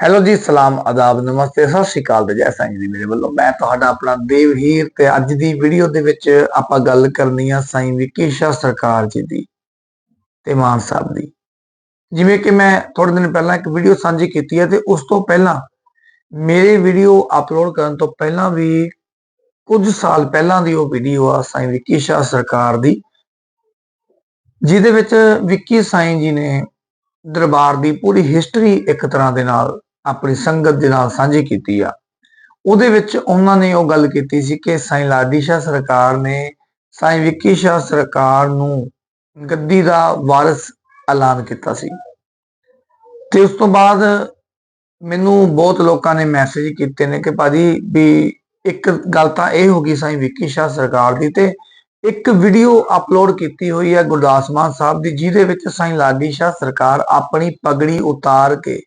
Hello ਜੀ, ਸਲਾਮ, ਆਦਾਬ, ਨਮਸਤੇ, ਸਤਿ ਸ਼੍ਰੀ ਅਕਾਲ ਤੇ ਜੈ ਸਾਈਂ ਜੀ ਮੇਰੇ ਵੱਲੋਂ। ਮੈਂ ਤੁਹਾਡਾ ਆਪਣਾ ਦੇਵਹੀਰ ਤੇ ਅੱਜ ਦੀ ਵੀਡੀਓ ਦੇ ਵਿੱਚ ਆਪਾਂ ਗੱਲ ਕਰਨੀ ਆ ਸਾਈਂ ਵਿਕੀ ਸ਼ਾਹ ਸਰਕਾਰ ਜੀ ਦੀ ਤੇ ਮਾਨ ਸਾਹਿਬ ਦੀ। ਜਿਵੇਂ ਕਿ ਮੈਂ ਥੋੜੇ ਦਿਨ ਪਹਿਲਾਂ ਇੱਕ ਵੀਡੀਓ ਸਾਂਝੀ ਕੀਤੀ ਹੈ ਤੇ ਉਸ ਤੋਂ ਪਹਿਲਾਂ ਮੇਰੇ ਵੀਡੀਓ ਅਪਲੋਡ ਕਰਨ ਤੋਂ ਪਹਿਲਾਂ ਵੀ ਕੁਝ ਸਾਲ ਪਹਿਲਾਂ ਦੀ ਉਹ ਵੀਡੀਓ ਆ ਸਾਈਂ ਵਿਕੀ ਸ਼ਾਹ ਸਰਕਾਰ ਦੀ, ਜਿਹਦੇ ਵਿੱਚ ਵਿੱਕੀ ਸਾਈਂ ਜੀ ਨੇ ਦਰਬਾਰ ਦੀ ਪੂਰੀ ਹਿਸਟਰੀ ਇੱਕ ਤਰ੍ਹਾਂ ਦੇ ਨਾਲ ਆਪਣੀ ਸੰਗਤ ਦੇ ਨਾਲ ਸਾਂਝੀ ਕੀਤੀ ਆ। ਉਹਦੇ ਵਿੱਚ ਉਹਨਾਂ ਨੇ ਉਹ ਗੱਲ ਕੀਤੀ ਸੀ ਕਿ ਸਾਈਂ ਲਾਡੀ ਸ਼ਾਹ ਸਰਕਾਰ ਨੇ ਸਾਈਂ ਵਿੱਕੀ ਸ਼ਾਹ ਸਰਕਾਰ ਨੂੰ ਗੱਦੀ ਦਾ ਵਾਰਿਸ ਐਲਾਨ ਕੀਤਾ ਸੀ। ਤੇ ਉਸ ਤੋਂ ਬਾਅਦ ਮੈਨੂੰ ਬਹੁਤ ਲੋਕਾਂ ਨੇ ਮੈਸੇਜ ਕੀਤੇ ਨੇ ਕਿ ਭਾਜੀ ਵੀ ਇੱਕ ਗੱਲ ਤਾਂ ਇਹ ਹੋ ਗਈ ਸਾਈਂ ਵਿੱਕੀ ਸ਼ਾਹ ਸਰਕਾਰ ਦੀ ਤੇ ਇੱਕ ਵੀਡੀਓ ਅਪਲੋਡ ਕੀਤੀ ਹੋਈ ਹੈ ਗੁਰਦਾਸ ਮਾਨ ਸਾਹਿਬ ਦੀ, ਜਿਹਦੇ ਵਿੱਚ ਸਾਈਂ ਲਾਡੀ ਸ਼ਾਹ ਸਰਕਾਰ ਆਪਣੀ ਪਗੜੀ ਉਤਾਰ ਕੇ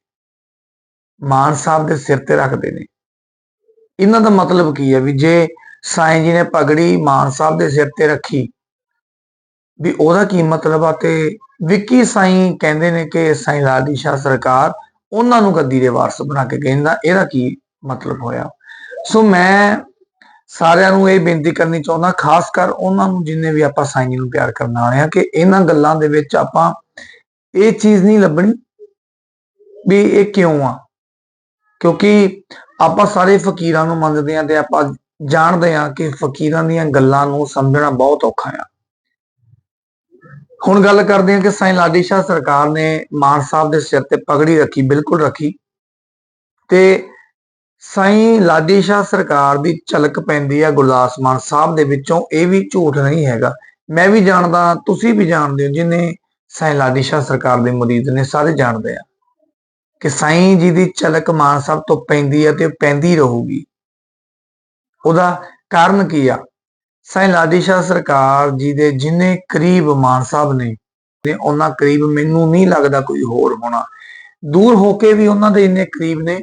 ਮਾਨ ਸਾਹਿਬ ਦੇ ਸਿਰ ਤੇ ਰੱਖਦੇ ਨੇ। ਇਹਨਾਂ ਦਾ ਮਤਲਬ ਕੀ ਹੈ ਵੀ ਜੇ ਸਾਈਂ ਜੀ ਨੇ ਪਗੜੀ ਮਾਨ ਸਾਹਿਬ ਦੇ ਸਿਰ ਤੇ ਰੱਖੀ, ਵੀ ਉਹਦਾ ਕੀ ਮਤਲਬ ਆ ਤੇ ਵਿੱਕੀ ਸਾਈਂ ਕਹਿੰਦੇ ਨੇ ਕਿ ਸਾਈਂ ਲਾਡੀ ਸ਼ਾਹ ਸਰਕਾਰ ਉਹਨਾਂ ਨੂੰ ਗੱਦੀ ਦੇ ਵਾਰਸ ਬਣਾ ਕੇ ਕਹਿੰਦਾ, ਇਹਦਾ ਕੀ ਮਤਲਬ ਹੋਇਆ? ਸੋ ਮੈਂ ਸਾਰਿਆਂ ਨੂੰ ਇਹ ਬੇਨਤੀ ਕਰਨੀ ਚਾਹੁੰਦਾ, ਖਾਸ ਕਰ ਉਹਨਾਂ ਨੂੰ ਜਿੰਨੇ ਵੀ ਆਪਾਂ ਸਾਈਂ ਜੀ ਨੂੰ ਪਿਆਰ ਕਰਨ ਵਾਲੇ ਆ ਕਿ ਇਹਨਾਂ ਗੱਲਾਂ ਦੇ ਵਿੱਚ ਆਪਾਂ ਇਹ ਚੀਜ਼ ਨਹੀਂ ਲੱਭਣੀ ਵੀ ਇਹ ਕਿਉਂ ਆ। ਕਿਉਂਕਿ ਆਪਾਂ ਸਾਰੇ ਫਕੀਰਾਂ ਨੂੰ ਮੰਨਦੇ ਆ ਤੇ ਆਪਾਂ ਜਾਣਦੇ ਆ ਕਿ ਫਕੀਰਾਂ ਦੀਆਂ ਗੱਲਾਂ ਨੂੰ ਸਮਝਣਾ ਬਹੁਤ ਔਖਾ ਆ। ਹੁਣ ਗੱਲ ਕਰਦੇ ਆ ਕਿ ਸਾਈਂ ਲਾਡੀ ਸ਼ਾਹ ਸਰਕਾਰ ਨੇ ਮਾਨ ਸਾਹਿਬ ਦੇ ਸਿਰ ਤੇ ਪਗੜੀ ਰੱਖੀ, ਬਿਲਕੁਲ ਰੱਖੀ ਤੇ ਸਾਈਂ ਲਾਡੀ ਸ਼ਾਹ ਸਰਕਾਰ ਦੀ ਝਲਕ ਪੈਂਦੀ ਆ ਗੁਰਦਾਸ ਮਾਨ ਸਾਹਿਬ ਦੇ ਵਿੱਚੋਂ, ਇਹ ਵੀ ਝੂਠ ਨਹੀਂ ਹੈਗਾ। ਮੈਂ ਵੀ ਜਾਣਦਾ, ਤੁਸੀਂ ਵੀ ਜਾਣਦੇ ਹੋ, ਜਿਨੇ ਸਾਈਂ ਲਾਡੀ ਸ਼ਾਹ ਸਰਕਾਰ ਦੇ ਮਰੀਦ ਨੇ, ਸਾਰੇ ਜਾਣਦੇ ਆ। ਕਿ ਸਾਈਂ ਜੀ ਦੀ ਝਲਕ ਮਾਨ ਸਾਹਿਬ ਤੋਂ ਪੈਂਦੀ ਹੈ ਤੇ ਪੈਂਦੀ ਰਹੂਗੀ। ਉਹਦਾ ਕਾਰਨ ਕੀ ਆ? ਸਾਈਂ ਲਾਡੀ ਸ਼ਾਹ ਸਰਕਾਰ ਜੀ ਦੇ ਜਿੰਨੇ ਕਰੀਬ ਮਾਨ ਸਾਹਿਬ ਨੇ, ਤੇ ਉਹਨਾਂ ਕਰੀਬ ਮੈਨੂੰ ਨਹੀਂ ਲੱਗਦਾ ਕੋਈ ਹੋਰ ਹੋਣਾ। ਦੂਰ ਹੋ ਕੇ ਵੀ ਉਹਨਾਂ ਦੇ ਇੰਨੇ ਕਰੀਬ ਨੇ,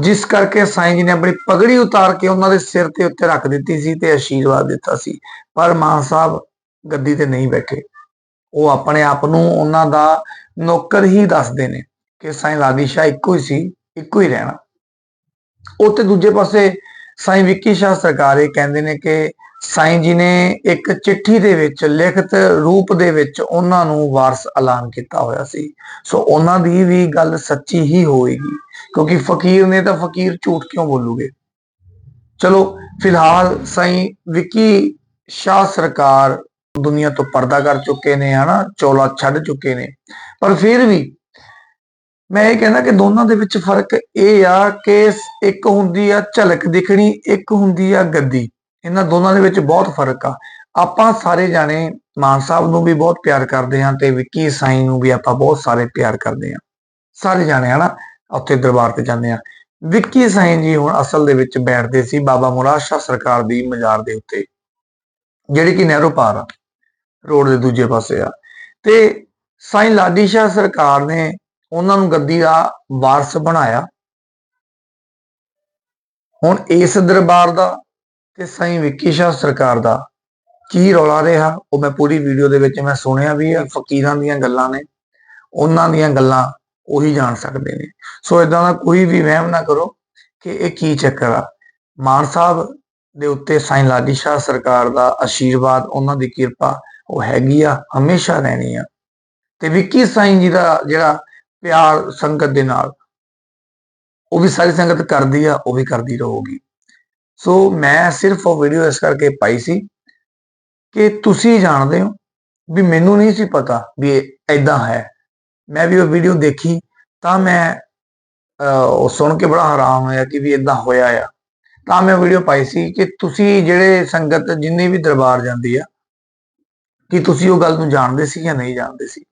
ਜਿਸ ਕਰਕੇ ਸਾਈਂ ਜੀ ਨੇ ਆਪਣੀ ਪਗੜੀ ਉਤਾਰ ਕੇ ਉਹਨਾਂ ਦੇ ਸਿਰ ਤੇ ਉੱਤੇ ਰੱਖ ਦਿੱਤੀ ਸੀ ਤੇ ਆਸ਼ੀਰਵਾਦ ਦਿੱਤਾ ਸੀ। ਪਰ ਮਾਨ ਸਾਹਿਬ ਗੱਦੀ ਤੇ ਨਹੀਂ ਬੈਠੇ। ਉਹ ਆਪਣੇ ਆਪ ਨੂੰ ਉਹਨਾਂ ਦਾ ਨੌਕਰ ਹੀ ਦੱਸਦੇ ਨੇ। ਕਿ ਸਾਈਂ ਲਾਡੀ ਸ਼ਾਹ ਇੱਕੋ ਹੀ ਸੀ, ਇੱਕੋ ਹੀ ਰਹਿਣਾ। ਉੱਤੇ ਦੂਜੇ ਪਾਸੇ ਸਾਈਂ ਵਿੱਕੀ ਸ਼ਾਹ ਸਰਕਾਰ ਇਹ ਕਹਿੰਦੇ ਨੇ ਕਿ ਸਾਈਂ ਜੀ ਨੇ ਇੱਕ ਚਿੱਠੀ ਦੇ ਵਿੱਚ, ਲਿਖਤ ਰੂਪ ਦੇ ਵਿੱਚ ਉਹਨਾਂ ਨੂੰ ਵਾਰਸ ਐਲਾਨ ਕੀਤਾ ਹੋਇਆ ਸੀ। ਸੋ ਉਹਨਾਂ ਦੀ ਵੀ ਗੱਲ ਸੱਚੀ ਹੀ ਹੋਏਗੀ, ਕਿਉਂਕਿ ਫਕੀਰ ਨੇ ਤਾਂ ਫਕੀਰ ਝੂਠ ਕਿਉਂ ਬੋਲੂਗੇ? ਚਲੋ, ਫਿਲਹਾਲ ਸਾਈਂ ਵਿੱਕੀ ਸ਼ਾਹ ਸਰਕਾਰ ਦੁਨੀਆ ਤੋਂ ਪਰਦਾ ਕਰ ਚੁੱਕੇ ਨੇ, ਹਨਾ? ਚੋਲਾ ਛੱਡ ਚੁੱਕੇ ਨੇ। ਪਰ ਫਿਰ ਵੀ ਮੈਂ ਇਹ ਕਹਿੰਦਾ ਕਿ ਦੋਨਾਂ ਦੇ ਵਿੱਚ ਫ਼ਰਕ ਇਹ ਆ ਕਿ ਇੱਕ ਹੁੰਦੀ ਆ ਝਲਕ ਦਿਖਣੀ, ਇੱਕ ਹੁੰਦੀ ਆ ਗੱਦੀ। ਇਹਨਾਂ ਦੋਨਾਂ ਦੇ ਵਿੱਚ ਬਹੁਤ ਫ਼ਰਕ ਆ। ਆਪਾਂ ਸਾਰੇ ਜਾਣੇ ਮਾਨ ਸਾਹਿਬ ਨੂੰ ਵੀ ਬਹੁਤ ਪਿਆਰ ਕਰਦੇ ਹਾਂ ਤੇ ਵਿੱਕੀ ਸਾਈ ਨੂੰ ਵੀ ਆਪਾਂ ਬਹੁਤ ਸਾਰੇ ਪਿਆਰ ਕਰਦੇ ਹਾਂ। ਸਾਰੇ ਜਾਣੇ, ਹਨਾ? ਉੱਥੇ ਦਰਬਾਰ ਤੇ ਜਾਂਦੇ ਆ ਵਿੱਕੀ ਸਾਈ ਜੀ ਹੁਣ ਅਸਲ ਦੇ ਵਿੱਚ ਬੈਠਦੇ ਸੀ ਬਾਬਾ ਮੁਰਾਦ ਸ਼ਾਹ ਸਰਕਾਰ ਦੀ ਮਜ਼ਾਰ ਦੇ ਉੱਤੇ। ਜਿਹੜੀ ਕਿ ਨਹਿਰੂ ਪਾਰ ਆ। ਰੋਡ ਦੇ ਦੂਜੇ ਪਾਸੇ ਆ। ਤੇ ਸਾਈ ਲਾਡੀ ਸ਼ਾਹ ਸਰਕਾਰ ਨੇ ਉਹਨਾਂ ਨੂੰ ਗੱਦੀ ਦਾ ਵਾਰਸ ਬਣਾਇਆ। ਹੁਣ ਇਸ ਦਰਬਾਰ ਦਾ ਤੇ ਸਾਈਂ ਵਿੱਕੀ ਸ਼ਾਹ ਸਰਕਾਰ ਦਾ ਕੀ ਰੌਲਾ ਰਿਹਾ, ਉਹ ਮੈਂ ਪੂਰੀ ਵੀਡੀਓ ਦੇ ਵਿੱਚ ਮੈਂ ਸੁਣਿਆ ਵੀ ਆ, ਫਕੀਰਾਂ ਦੀਆਂ ਗੱਲਾਂ ਨੇ, ਉਹਨਾਂ ਦੀਆਂ ਗੱਲਾਂ ਉਹੀ ਜਾਣ ਸਕਦੇ ਨੇ। ਸੋ ਇਦਾਂ ਦਾ ਕੋਈ ਵੀ ਵਹਿਮ ਨਾ ਕਰੋ ਕਿ ਇਹ ਕੀ ਚੱਕਰ ਆ। ਮਾਨ ਸਾਹਿਬ ਦੇ ਉੱਤੇ ਸਾਈਂ ਲਾਡੀ ਸ਼ਾਹ ਸਰਕਾਰ ਦਾ ਆਸ਼ੀਰਵਾਦ ਉਹਨਾਂ ਦੀ ਕਿਰਪਾ, ਉਹ ਹੈਗੀ ਆ, ਹਮੇਸ਼ਾ ਰਹਿਣੀ ਆ। ਤੇ ਵਿੱਕੀ ਸਾਈਂ ਜੀ ਦਾ ਜਿਹੜਾ ਪਿਆਰ ਸੰਗਤ ਦੇ ਨਾਲ। ਉਹ ਵੀ ਸਾਰੀ ਸੰਗਤ ਕਰਦੀ ਆ, ਉਹ ਵੀ ਕਰਦੀ ਰਹੂਗੀ। ਸੋ ਮੈਂ ਸਿਰਫ ਉਹ ਵੀਡੀਓ ਇਸ ਕਰਕੇ ਪਾਈ ਸੀ ਕਿ ਤੁਸੀਂ ਜਾਣਦੇ ਹੋ ਵੀ ਮੈਨੂੰ ਨਹੀਂ ਸੀ ਪਤਾ ਵੀ ਇਹ ਐਦਾਂ ਹੈ। ਮੈਂ ਵੀ ਉਹ ਵੀਡੀਓ ਦੇਖੀ ਤਾਂ ਮੈਂ ਉਹ ਸੁਣ ਕੇ ਬੜਾ ਹੈਰਾਨ ਹੋਇਆ ਕਿ ਵੀ ਇਦਾਂ ਹੋਇਆ ਆ। ਤਾਂ ਮੈਂ ਵੀਡੀਓ ਪਾਈ ਸੀ ਕਿ ਤੁਸੀਂ ਜਿਹੜੇ ਸੰਗਤ ਜਿੰਨੀ ਵੀ ਦਰਬਾਰ ਜਾਂਦੀ ਆ, ਕਿ ਤੁਸੀਂ ਉਹ ਗੱਲ ਨੂੰ ਜਾਣਦੇ ਸੀ ਜਾਂ ਨਹੀਂ ਜਾਣਦੇ ਸੀ?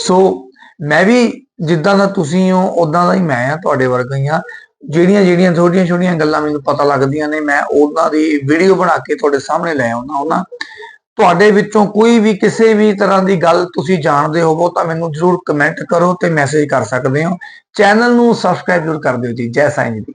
ਸੋ ਮੈਂ ਵੀ ਜਿੱਦਾਂ ਦਾ ਤੁਸੀਂ ਹੋ ਉਦਾਂ ਦਾ ਹੀ ਮੈਂ ਆ ਤੁਹਾਡੇ ਵਰਗਾ ਹੀ ਆ। ਜਿਹੜੀਆਂ ਜਿਹੜੀਆਂ ਛੋਟੀਆਂ ਛੋਟੀਆਂ ਗੱਲਾਂ ਮੈਨੂੰ ਪਤਾ ਲੱਗਦੀਆਂ ਨੇ, ਮੈਂ ਉਹਨਾਂ ਦੀ ਵੀਡੀਓ ਬਣਾ ਕੇ ਤੁਹਾਡੇ ਸਾਹਮਣੇ ਲੈ ਆਉਣਾ ਉਹਨਾਂ ਤੁਹਾਡੇ ਵਿੱਚੋਂ ਕੋਈ ਵੀ ਕਿਸੇ ਵੀ ਤਰ੍ਹਾਂ ਦੀ ਗੱਲ ਤੁਸੀਂ ਜਾਣਦੇ ਹੋਵੋ ਤਾਂ ਮੈਨੂੰ ਜਰੂਰ ਕਮੈਂਟ ਕਰੋ ਤੇ ਮੈਸੇਜ ਕਰ ਸਕਦੇ ਹੋ। ਚੈਨਲ ਨੂੰ ਸਬਸਕ੍ਰਾਈਬ ਜ਼ਰੂਰ ਕਰ ਦਿਓ ਜੀ। ਜੈ ਸਾਈਂ ਜੀ